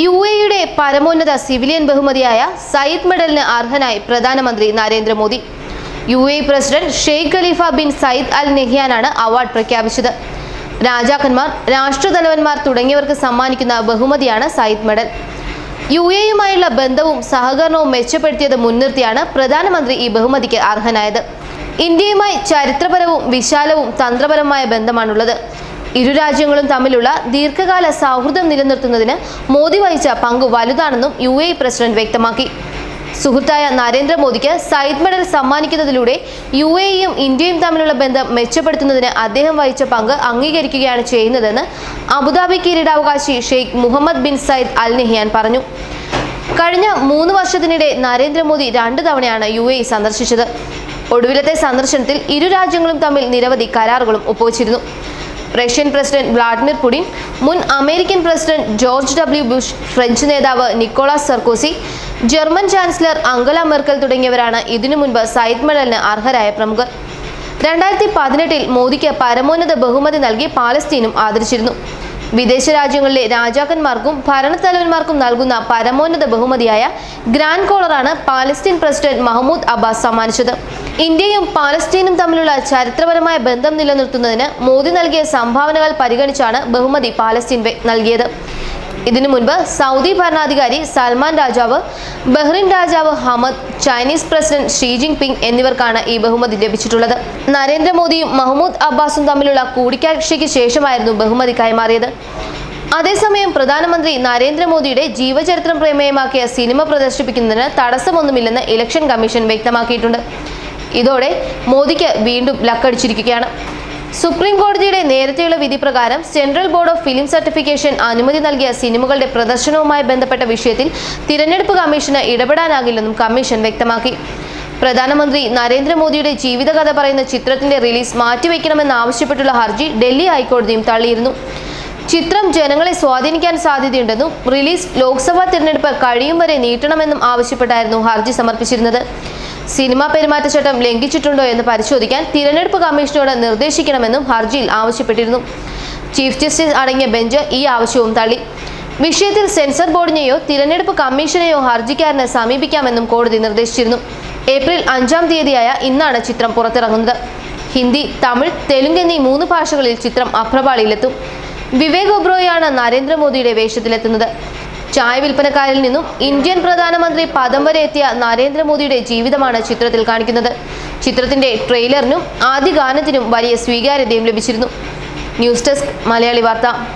U എയുടെ പരമോന്നത civilian ബഹുമതിയായ സയ്യിദ് മെഡലിന് അർഹനായി പ്രധാനമന്ത്രി Narendra Modi. U A president Sheikh Khalifa bin Zayed Al നെഹ്യാനാണ് award പ്രഖ്യാപിച്ചത്. രാജാക്കന്മാർ രാഷ്ട്രതലവന്മാർ തുടങ്ങിയവർക്ക് സമ്മാനിക്കുന്ന ബഹുമതിയാണ് സയ്യിദ് മെഡൽ. യു എയുമായുള്ള ബന്ധവും സഹകരണവും മെച്ചപ്പെടുത്തിയത് മുൻനിർത്തിയാണ് പ്രധാനമന്ത്രി ഈ ബഹുമതിക്ക് അർഹനായത്. ഇന്ത്യയുമായി ചരിത്രപരവും വിശാലവും തന്ത്രപരവുമായ ബന്ധമാണുള്ളത്. ഇരു രാജ്യങ്ങളും തമ്മിലുള്ള ദീർഘകാല സൗഹൃദം നിലനിർത്തുന്നതിന് മോദി വഹിച്ച പങ്ക് വലുതാണെന്നും യു എ പ്രസിഡന്റ് വ്യക്തമാക്കി. സുഹൃത്തായ നരേന്ദ്രമോദിക്ക് സയ്യിദ് മെഡൽ സമ്മാനിക്കുന്നതിലൂടെ യു എയും ഇന്ത്യയും തമ്മിലുള്ള ബന്ധം മെച്ചപ്പെടുത്തുന്നതിന് അദ്ദേഹം വഹിച്ച പങ്ക് അംഗീകരിക്കുകയാണ് ചെയ്യുന്നതെന്ന് അബുദാബി കിരീടാവകാശി Sheikh Mohammed bin Zayed Al Nahyan പറഞ്ഞു. കഴിഞ്ഞ മൂന്ന് വർഷത്തിനിടെ നരേന്ദ്രമോദി രണ്ടു തവണയാണ് യു എ സന്ദർശിച്ചത്. ഒടുവിലത്തെ സന്ദർശനത്തിൽ ഇരു രാജ്യങ്ങളും തമ്മിൽ നിരവധി കരാറുകളും ഒപ്പുവച്ചിരുന്നു. റഷ്യൻ പ്രസിഡന്റ് വ്ളാഡിമിർ പുടിൻ മുൻ American president George W Bush French നേതാവ് Nicolas Sarkozy German chancellor Angela Merkel തുടങ്ങിയവരാണ് ഇതിനു മുൻപ് സയ്യിദ് മെഡലിന് അർഹരായ പ്രമുഖർ. രണ്ടായിരത്തി പതിനെട്ടിൽ മോദിക്ക് പരമോന്നത ബഹുമതി നൽകി പാലസ്തീനും ആദരിച്ചിരുന്നു. വിദേശ രാജ്യങ്ങളിലെ രാജാക്കന്മാർക്കും ഭരണത്തലവന്മാർക്കും നൽകുന്ന പരമോന്നത ബഹുമതിയായ ഗ്രാൻഡ് കോളറാണ് പാലസ്തീൻ പ്രസിഡന്റ് മഹമ്മൂദ് അബ്ബാസ് സമ്മാനിച്ചത്. ഇന്ത്യയും പാലസ്തീനും തമ്മിലുള്ള ചരിത്രപരമായ ബന്ധം നിലനിർത്തുന്നതിന് മോദി നൽകിയ സംഭാവനകൾ പരിഗണിച്ചാണ് ബഹുമതി പാലസ്തീൻ നൽകിയത്. ഇതിനു മുൻപ് സൗദി ഭരണാധികാരി സൽമാൻ രാജാവ് ബഹ്റിൻ രാജാവ് Hamad Chinese president Xi Jinping എന്നിവർക്കാണ് ഈ ബഹുമതി ലഭിച്ചിട്ടുള്ളത്. നരേന്ദ്രമോദിയും മഹ്മൂദ് അബ്ബാസും തമ്മിലുള്ള കൂടിക്കാഴ്ചയ്ക്ക് ശേഷമായിരുന്നു ബഹുമതി കൈമാറിയത് അതേസമയം പ്രധാനമന്ത്രി നരേന്ദ്രമോദിയുടെ ജീവചരിത്രം പ്രമേയമാക്കിയ സിനിമ പ്രദർശിപ്പിക്കുന്നതിന് തടസ്സമൊന്നുമില്ലെന്ന് ഇലക്ഷൻ കമ്മീഷൻ വ്യക്തമാക്കിയിട്ടുണ്ട്. ഇതോടെ മോദിക്ക് വീണ്ടും ലക്കടിച്ചിരിക്കുകയാണ്. സുപ്രീം കോടതിയുടെ നേരത്തെയുള്ള വിധി പ്രകാരം central board of film certification അനുമതി നൽകിയ സിനിമകളുടെ പ്രദർശനവുമായി ബന്ധപ്പെട്ട വിഷയത്തിൽ തിരഞ്ഞെടുപ്പ് കമ്മീഷന് ഇടപെടാനാകില്ലെന്നും കമ്മീഷൻ വ്യക്തമാക്കി. പ്രധാനമന്ത്രി നരേന്ദ്രമോദിയുടെ ജീവിതകഥ പറയുന്ന ചിത്രത്തിന്റെ റിലീസ് മാറ്റിവെക്കണമെന്നാവശ്യപ്പെട്ടുള്ള ഹർജി ഡൽഹി ഹൈക്കോടതിയും തള്ളിയിരുന്നു. ചിത്രം ജനങ്ങളെ സ്വാധീനിക്കാൻ സാധ്യതയുണ്ടെന്നും റിലീസ് ലോക്സഭാ തിരഞ്ഞെടുപ്പ് കഴിയും വരെ നീട്ടണമെന്നും ആവശ്യപ്പെട്ടായിരുന്നു ഹർജി സമർപ്പിച്ചിരുന്നത്. സിനിമാ പെരുമാറ്റച്ചട്ടം ലംഘിച്ചിട്ടുണ്ടോ എന്ന് പരിശോധിക്കാൻ തിരഞ്ഞെടുപ്പ് കമ്മീഷനോട് നിർദ്ദേശിക്കണമെന്നും ഹർജിയിൽ ആവശ്യപ്പെട്ടിരുന്നു. ചീഫ് ജസ്റ്റിസ് അടങ്ങിയ ബെഞ്ച് ഈ ആവശ്യവും തള്ളി. വിഷയത്തിൽ സെൻസർ ബോർഡിനെയോ തിരഞ്ഞെടുപ്പ് കമ്മീഷനെയോ ഹർജിക്കാരനെ സമീപിക്കാമെന്നും കോടതി നിർദ്ദേശിച്ചിരുന്നു. ഏപ്രിൽ അഞ്ചാം തീയതിയായ ഇന്നാണ് ചിത്രം പുറത്തിറങ്ങുന്നത്. ഹിന്ദി തമിഴ് തെലുങ്ക് എന്നീ മൂന്ന് ഭാഷകളിൽ ചിത്രം അഭ്രപാളിയിലെത്തും വിവേക് ഒബ്രോയാണ് നരേന്ദ്രമോദിയുടെ വേഷത്തിലെത്തുന്നത്. ചായ വിൽപ്പനക്കാരിൽ നിന്നും ഇന്ത്യൻ പ്രധാനമന്ത്രി പദം വരെ എത്തിയ നരേന്ദ്രമോദിയുടെ ജീവിതമാണ് ചിത്രത്തിൽ കാണിക്കുന്നത്. ചിത്രത്തിന്റെ ട്രെയിലറിനും ആദ്യ ഗാനത്തിനും വലിയ സ്വീകാര്യതയും ലഭിച്ചിരുന്നു. ന്യൂസ് ഡെസ്ക് മലയാളി വാർത്ത.